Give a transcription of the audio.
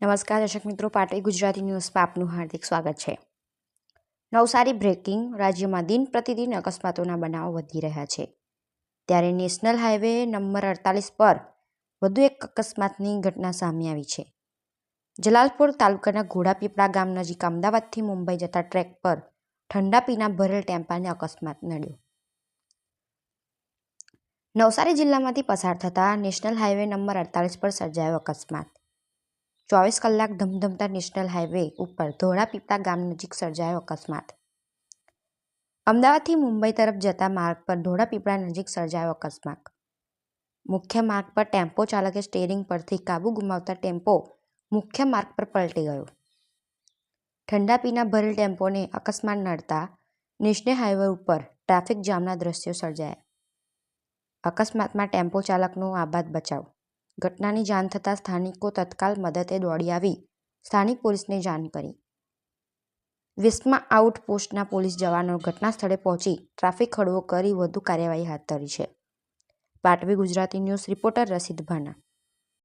નમસ્કાર, દર્શક મિત્રો. પાટવી ગુજરાતી ન્યૂઝમાં આપનું હાર્દિક સ્વાગત છે. નવસારી બ્રેકિંગ, રાજ્યમાં દિન પ્રતિદિન અકસ્માતોના બનાવો વધી રહ્યા છે. ત્યારે નેશનલ હાઈવે નંબર અડતાલીસ પર વધુ એક અકસ્માતની ઘટના સામે આવી છે. જલાલપુર તાલુકાના ઘોડાપીપળા ગામ નજીક અમદાવાદથી મુંબઈ જતા ટ્રેક પર ઠંડા પીના ભરેલ ટેમ્પાને અકસ્માત નડ્યો. નવસારી જિલ્લામાંથી પસાર થતા નેશનલ હાઈવે નંબર અડતાલીસ પર સર્જાયો અકસ્માત. ચોવીસ કલાક ધમધમતા નેશનલ હાઈવે ઉપર ધોળાપીપળા ગામ નજીક સર્જાયો અકસ્માત. અમદાવાદથી મુંબઈ તરફ જતા માર્ગ પર ધોળાપીપળા નજીક સર્જાયો અકસ્માત. મુખ્ય માર્ગ પર ટેમ્પો ચાલકે સ્ટેરિંગ પરથી કાબુ ગુમાવતા ટેમ્પો મુખ્ય માર્ગ પર પલટી ગયો. ઠંડા પીના ભરેલ ટેમ્પોને અકસ્માત નડતા નેશનલ હાઈવે ઉપર ટ્રાફિક જામના દ્રશ્યો સર્જાયા. અકસ્માતમાં ટેમ્પો ચાલકનો આબાદ બચાવ ઘટનાની જાણ થતાં સ્થાનિકો તત્કાલ મદદે દોડી આવી. સ્થાનિક પોલીસને જાણ કરી. વિસ્મા આઉટપોસ્ટના પોલીસ જવાનો ઘટના સ્થળે પહોંચી ટ્રાફિક ખડવો કરી વધુ કાર્યવાહી હાથ ધરી છે. પાટવી ગુજરાતી ન્યૂઝ રિપોર્ટર રસીદ ભાના.